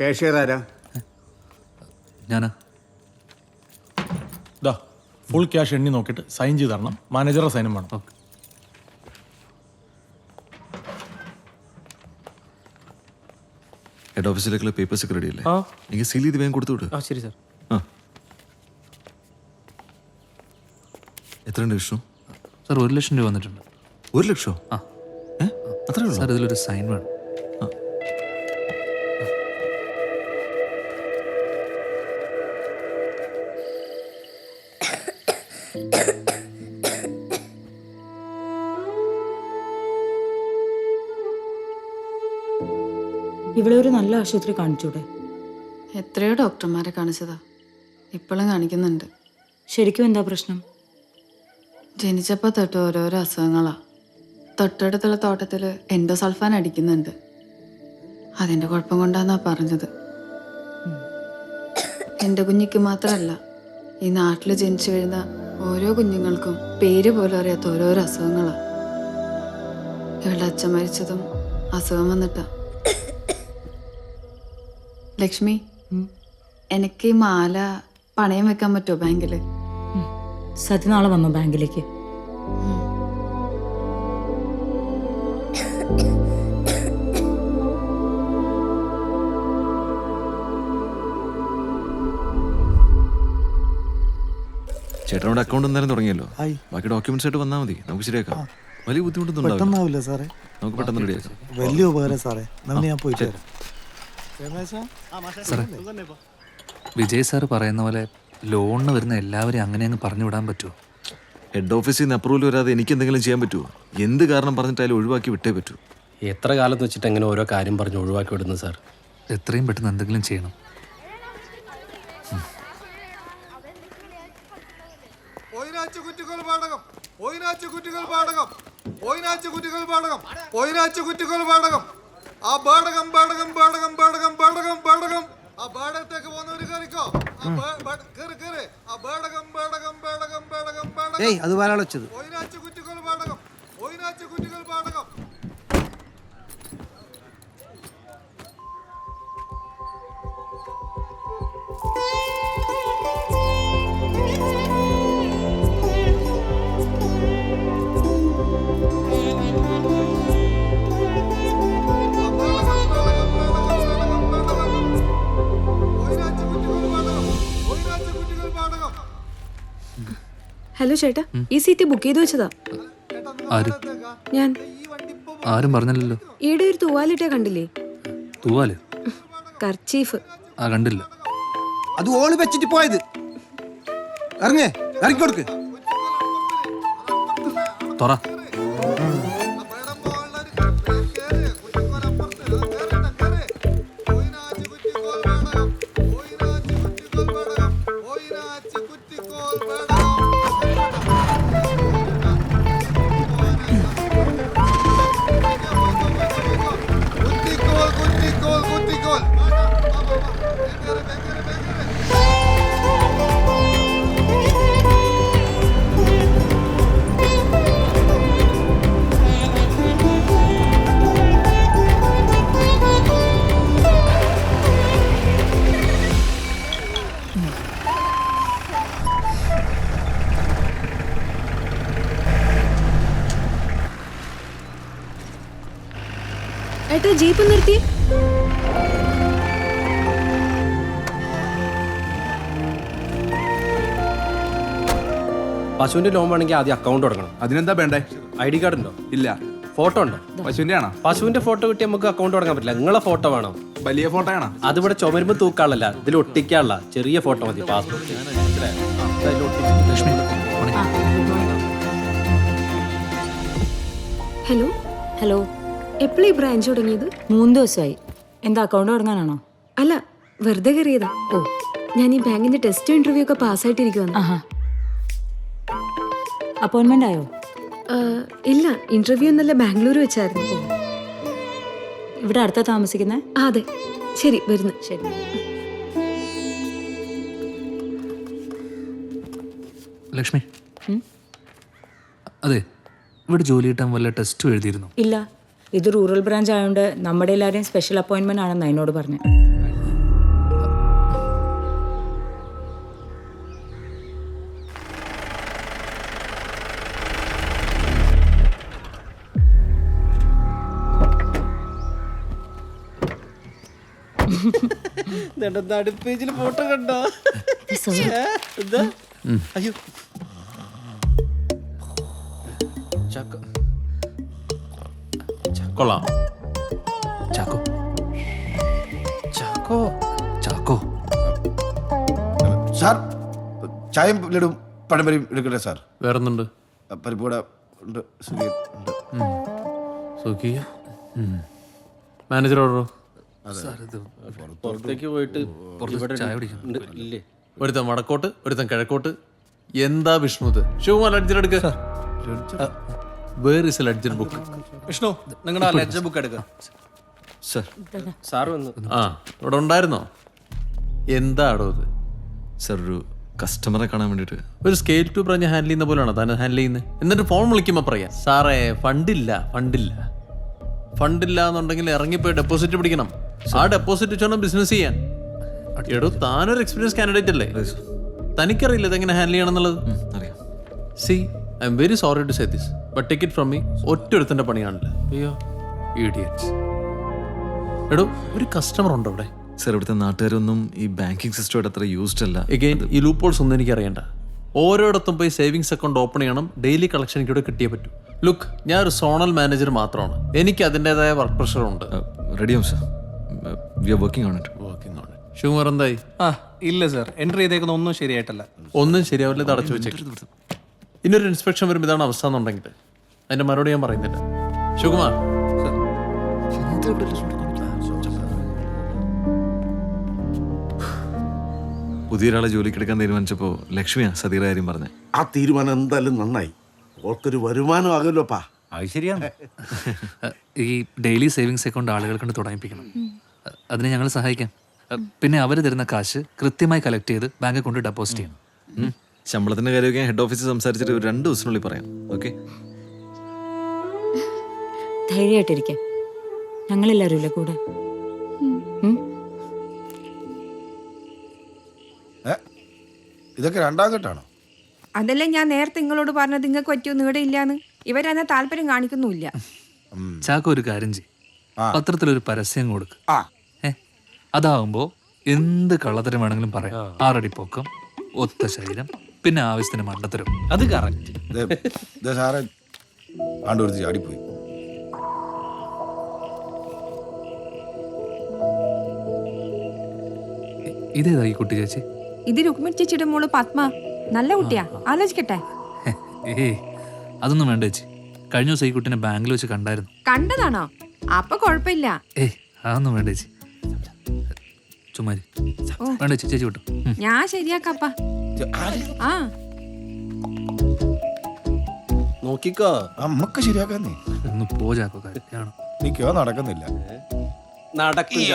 Cashier ആരാ ഞാനാ. ദാ ഫുൾ ക്യാഷ് എണ്ണി നോക്കിയിട്ട് സൈൻ ചെയ്ത് തരണം. മാനേജറുടെ സൈനും വേണം. ഓക്കെ. ഹെഡ് ഓഫീസിലേക്കുള്ള പേപ്പേഴ്സ് ഒക്കെ റെഡി അല്ലേ? എനിക്ക് സീൽ ചെയ്ത് വേഗം കൊടുത്തു വിട്. ആ ശരി സാർ. ആ. എത്രയുണ്ട് വിഷ്ണു? സാർ ഒരു ലക്ഷം രൂപ വന്നിട്ടുണ്ട്. ഒരു ലക്ഷോ? ആ. ഏ? അത്രേ ഉള്ളൂ? സാർ ഇതിലൊരു സൈൻ വേണം. ഇവിടെ ഒരു നല്ല ആശുപത്രി കാണിച്ചൂടെ? എത്രയോ ഡോക്ടർമാരെ കാണിച്ചതാ. ഇപ്പോഴും കാണിക്കുന്നുണ്ട്. ശരിക്കും എന്താ പ്രശ്നം? ജനിച്ചപ്പോൾ തൊട്ട് ഓരോരോ അസുഖങ്ങളാ. തൊട്ടടുത്തുള്ള തോട്ടത്തിൽ എൻഡോസൾഫാൻ അടിക്കുന്നുണ്ട്. അതിന്റെ കുഴപ്പം കൊണ്ടാന്നാ പറഞ്ഞത്. എന്റെ കുഞ്ഞിക്ക് മാത്രമല്ല ഈ നാട്ടിൽ ജനിച്ചു വീഴുന്ന ഓരോ കുഞ്ഞുങ്ങൾക്കും പേര് പോലും അറിയാത്ത ഓരോരോ അസുഖങ്ങളാണ് ഇവളുടെ അച്ഛൻ മരിച്ചതും അസുഖം വന്നിട്ടാ. ലക്ഷ്മി എനിക്ക് ഈ മാല പണയം വെക്കാൻ പറ്റുമോ ബാങ്കിൽ? സതി നാളെ വന്നു ബാങ്കിലേക്ക്. ചേട്ടനോട് അക്കൗണ്ട് എന്തായാലും തുടങ്ങിയല്ലോ. ബാക്കി ഡോക്യുമെന്റ്സ് ആയിട്ട് വന്നാൽ മതി. നമുക്ക് ശരിയാക്കാം. വലിയ ബുദ്ധിമുട്ടൊന്നും ഉണ്ടാവില്ല. സാറേ. നമുക്ക് പെട്ടെന്ന് റെഡിയാക്കാം വലിയ ഉപകാരം സാറേ. നന്ദി ഞാൻ പോയിട്ട് വിജയ് സാർ പറയുന്ന പോലെ ലോണിന് വരുന്ന എല്ലാവരെയും അങ്ങനെ അങ്ങ് പറഞ്ഞു വിടാൻ പറ്റുമോ ഹെഡ് ഓഫീസിൽ നിന്ന് അപ്രൂവൽ വരാതെ എനിക്ക് എന്തെങ്കിലും ചെയ്യാൻ പറ്റുമോ എന്ത് കാരണം പറഞ്ഞിട്ടായാലും ഒഴിവാക്കി വിട്ടേ പറ്റൂ. എത്ര കാലത്ത് വെച്ചിട്ട് എങ്ങനെ ഓരോ കാര്യം പറഞ്ഞ് ഒഴിവാക്കി വിടുന്നു സാർ? എത്രയും പെട്ടെന്ന് എന്തെങ്കിലും ചെയ്യണം. പാടകം. പാടകം. ഒയിനാച്ചു കുറ്റികൾ പാടകം. ഒയിനാച്ചു കുറ്റികൾ പാടകം. ആ പാടകം പാടകം പാടകം പാടകം പാടകം പാടകം. ആ പാടത്തേക്ക് പോകുന്നവര് കയറിക്കോ ആ ബേ- ബേ- കേറ് കേറ്. ആ പാടകം പാടകം പാടകം പാടകം പാടകം. ഏയ് അത് വരാളച്ചത് ഹലോ ചേട്ടാ ഈ സീറ്റ് ബുക്ക് ചെയ്തു വെച്ചതാ. ആര്? ഞാൻ. ആരും പറഞ്ഞില്ലല്ലോ. ഈടെ ഒരു തൂവാലിട്ടേ കണ്ടില്ലേ? തൂവാൽ? കർച്ചീഫ്. ആ കണ്ടില്ല. അത് ഓൾ വെച്ചിട്ട് പോയത്. ഇറങ്ങേ ഇറങ്ങിക്കൊടുക്ക് തുറ. ഏട്ടാ ജീപ്പ് നിർത്തി. പശുവിന്റെ ലോൺ വേണമെങ്കിൽ ആദ്യം അക്കൗണ്ട് തുടങ്ങണം. അതിനെന്താ വേണ്ടേ? ഐ ഡി കാർഡ് ഉണ്ടോ? ഇല്ല. ഫോട്ടോ ഉണ്ടോ? പശുവിന്റെ ആണോ പശുവിന്റെ ഫോട്ടോ കിട്ടി നമുക്ക് അക്കൗണ്ട് തുടങ്ങാൻ പറ്റില്ല. നിങ്ങളെ ഫോട്ടോ വേണം. വലിയ ഫോട്ടോ ആണോ അതിവിടെ ചുമരുമ്പ് തൂക്കാളല്ല ഇതിൽ ഒട്ടിക്കാനുള്ള ചെറിയ ഫോട്ടോ മതി പാസ്പോർട്ട് ലക്ഷ്മി ഹലോ? ഹലോ. എപ്പോഴാ ഈ ബ്രാഞ്ച് തുടങ്ങിയത്? മൂന്ന് ദിവസമായി എന്താ അക്കൗണ്ട് തുടങ്ങാനാണോ? അല്ല വെറുതെ കയറിയതാ. ഓ. ഞാൻ ഈ ബാങ്കിന്റെ ടെസ്റ്റ് ഇന്റർവ്യൂ ഒക്കെ പാസ്സായിട്ടിരിക്കുവാണ്. ആഹാ. അപ്പോയിൻമെന്റ് ആയോ? ഇല്ല. ഇന്റർവ്യൂ എന്നല്ല ബാംഗ്ലൂർ വെച്ചായിരുന്നു. ഇവിടെ അടുത്താ താമസിക്കുന്നേ? ആ, അതെ. ശരി വരുന്നു. ശരി. ലക്ഷ്മി. അതെ ഇവിടെ ജോലി കിട്ടാൻ വല്ല ടെസ്റ്റും എഴുതിയിരുന്നു? ഇല്ല. ഇത് റൂറൽ ബ്രാഞ്ച് ആയതുകൊണ്ട് നമ്മുടെ എല്ലാവരെയും സ്പെഷ്യൽ അപ്പോയിൻമെന്റ് ആണെന്ന് അതിനോട് പറഞ്ഞു. ഫോട്ടോ കണ്ടോ? അയ്യോ. ചക്ക കൊള്ളാം. ചാക്കോ. ചാക്കോ. ചാക്കോ. സാർ ചായയും ലഡും പഴംപരിയും എടുക്കട്ടെ സാർ? വേറൊന്നുണ്ട്. പരിപ്പൂട ഉണ്ട് സുഖിയ ഉണ്ട്. സുഖിയ മാനേജർ ഓർഡറോ? പുറത്തേക്ക് പോയിട്ട്. ഇല്ലേ? ഒരുത്തൻ വടക്കോട്ട് ഒരുത്തൻ കിഴക്കോട്ട്. എന്താ വിഷ്ണു ഇത്? ശിവകുമാർ എടുക്ക. Where is a ledger book Vishnu നിങ്ങളുടെ ലെഡ്ജർ ബുക്ക് എടുക്കുക സർ സാർ വന്നു. ആ ഇവിടെ ഉണ്ടായിരുന്നോ? എന്താടോ ഇത്? സർ ഒരു കസ്റ്റമറെ കാണാൻ വേണ്ടിയിട്ട്. ഒരു സ്കെയിൽ ടു പറഞ്ഞ് ഹാൻഡിൽ ചെയ്യുന്ന പോലെയാണോ താൻ ഹാൻഡിൽ ചെയ്യുന്നത് എന്നിട്ട് ഫോൺ വിളിക്കുമ്പോൾ പറയാം. സാറേ ഫണ്ടില്ല ഫണ്ടില്ല. ഫണ്ടില്ല എന്നുണ്ടെങ്കിൽ ഇറങ്ങിപ്പോയി ഡെപ്പോസിറ്റ് പിടിക്കണം. ആ ഡെപ്പോസിറ്റ് വെച്ചോണം ബിസിനസ് ചെയ്യാൻ. എടോ താനൊരു എക്സ്പീരിയൻസ് കാൻഡിഡേറ്റ് അല്ലേ? തനിക്കറിയില്ല ഇതെങ്ങനെ ഹാൻഡിൽ ചെയ്യണം എന്നുള്ളത്. അറിയാം. C I M very sorry to say this but take it from me ഒറ്റ ഒരുത്തന്റെ പണിയാണല്ലോ? അയ്യോ. ഇഡിയറ്റ്സ് എടോ ഒരു കസ്റ്റമർ ഉണ്ടോ അവിടെ? സർ ഇവിടുത്തെ നാട്ടുകാരൊന്നും ഈ ബാങ്കിങ് സിസ്റ്റമായിട്ട് അത്ര യൂസ്ഡ് അല്ല. എഗെയിൻ ഈ ലൂപ്പോൾസ് ഒന്നും എനിക്ക് അറിയണ്ട ഓരോയിടത്തും പോയി സേവിങ്സ് അക്കൗണ്ട് ഓപ്പൺ ചെയ്യണം ഡെയിലി കളക്ഷൻ എനിക്കിവിടെ കിട്ടിയേ പറ്റൂ. ലുക്ക് ഞാൻ ഒരു സോണൽ മാനേജർ മാത്രമാണ്. എനിക്ക് അതിന്റെതായ വർക്ക് പ്രഷർ ഉണ്ട്. റെഡിയാവും sir we are working on it working on sugar എന്തായി? ആ ഇല്ല സർ എൻട്രി ചെയ്തേക്കുന്ന ഒന്നും ശരിയായിട്ടല്ല. ഒന്നും ശരിയാവില്ല ഇത് അടച്ചു വെച്ചേക്കും. ഇനിയൊരു ഇൻസ്പെക്ഷൻ വരുമ്പോൾ ഇതാണ് അവസ്ഥ എന്നുണ്ടെങ്കിൽ. അതിന്റെ മറുപടി ഞാൻ പറയുന്നില്ല. ശിവകുമാർ. പുതിയൊരാളെ ജോലിക്ക് എടുക്കാൻ തീരുമാനിച്ചപ്പോൾ ലക്ഷ്മിയാ സതീയുടെ കാര്യം പറഞ്ഞേ. ആ തീരുമാനം എന്തായാലും നന്നായി. ഓർക്കൊരു വരുമാനം ആകുമല്ലോപ്പാ അത് ശരിയാണ്. ഈ ഡെയിലി സേവിങ്സ് അക്കൗണ്ട് ആളുകൾ കൊണ്ട് തുടങ്ങിപ്പിക്കണം. അതിനെ ഞങ്ങൾ സഹായിക്കാം. പിന്നെ അവർ തരുന്ന കാശ് കൃത്യമായി കളക്ട് ചെയ്ത് ബാങ്കിൽ കൊണ്ട് ഡെപ്പോസിറ്റ് ചെയ്യണം. ശമ്പളത്തിന്റെ കാര്യമൊക്കെ ഹെഡ് ഓഫീസിൽ സംസാരിച്ചിട്ട് ഒരു രണ്ട് ദിവസത്തിനുള്ളിൽ പറയാം. ഓക്കെ ധൈര്യമായിട്ടിരിക്കാം. ഞങ്ങളെല്ലാവരും ഇല്ല കൂടെ? ഇതൊക്കെ രണ്ടാം ഘട്ടാണോ? അതല്ല ഞാൻ നേരത്തെ നിങ്ങളോട് പറഞ്ഞത് നിങ്ങൾക്ക് പറ്റിയൊന്നും ഇവിടെ ഇല്ലാന്ന്. ഇവരതിനെ താല്പര്യം കാണിക്കുന്നുമില്ല. ചാക്ക ഒരു കാര്യം ചെയ്യും. പത്രത്തിലൊരു പരസ്യം കൊടുക്ക്. അതാവുമ്പോ എന്ത് കള്ളത്തരം വേണമെങ്കിലും പറയാം. ആറടി പൊക്കം ഒത്ത ശരീരം പിന്നെ ആവശ്യത്തിന് മണ്ടത്തരം. അത് കറക്റ്റ് ദേ, ഇതേതാ ഈ കുട്ടി ചേച്ചി? ഇത് രുക്മിണി ചേച്ചിയുടെ മോൾ പത്മ. നല്ല കുട്ടിയാ. ആലോചിക്കട്ടെ. ഏയ് അതൊന്നും വേണ്ട ചേച്ചി. കഴിഞ്ഞ ദിവസം ഈ കുട്ടീനെ ബാങ്കിൽ വെച്ച് കണ്ടായിരുന്നു. കണ്ടതാണോ? അപ്പൊ കുഴപ്പമില്ല. ഏയ് അതൊന്നും വേണ്ട ചേച്ചി. ചുമ്മാരി വേണ്ട ചേച്ചി ചേച്ചി വിട്ടു. ഞാൻ ശരിയാക്കപ്പ ആ. നോക്കിക്കോ. നമുക്ക് ശരിയാക്കാന്നേ. ഒന്ന് പോ ചാക്കോ കാര്യമാണ് എനിക്കോ നടക്കുന്നില്ല. നടക്കില്ല